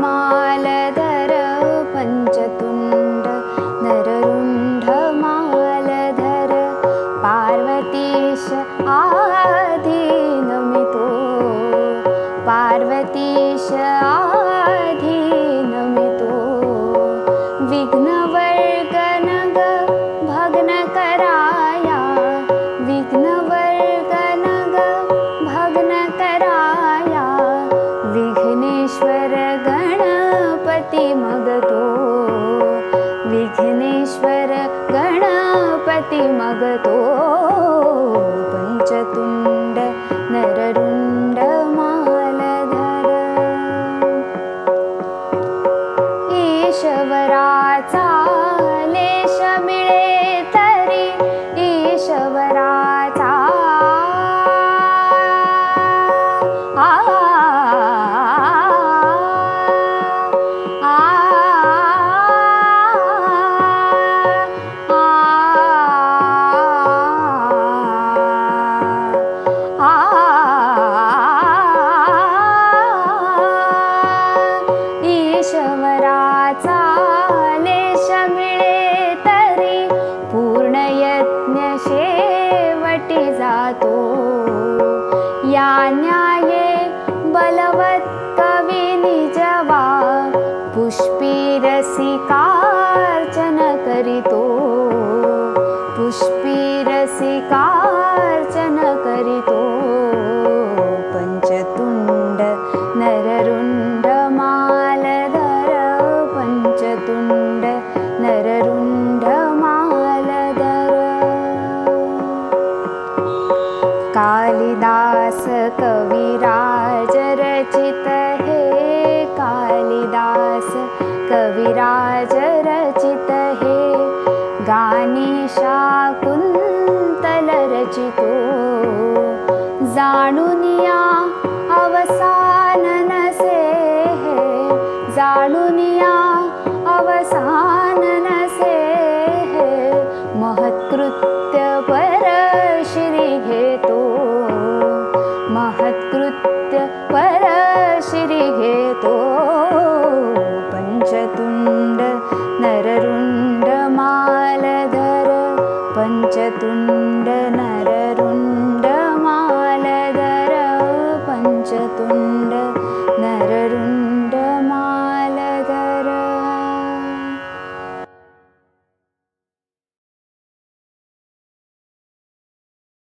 मालधर पञ्चतुण्ड नररुण्ड पार्वतीश आधीनमितो पार्वतीश आधीनमितो विघ्नवर्गनग गणपति मगतो विघ्नेश्वर गणपति मगतो पञ्चतुण्ड नररुण्ड मालधर न्याये बलवत् कवी निजवा पुष्पीरसिकार्चन करितो। पुष्पीरसिकार्चन कालिदास कविराज रचित हे। कालिदास कविराज रचित हे। गानीशाकुन्तल रचितो। जाणुनिया अवसान नसे हे। जाणुनया अवसान नसे हे। महत्कृत्य पर मत्कृत्य पराशिरिहेतो पञ्चतुण्ड नररुण्डमालधर पञ्चतुण्ड नररुण्ड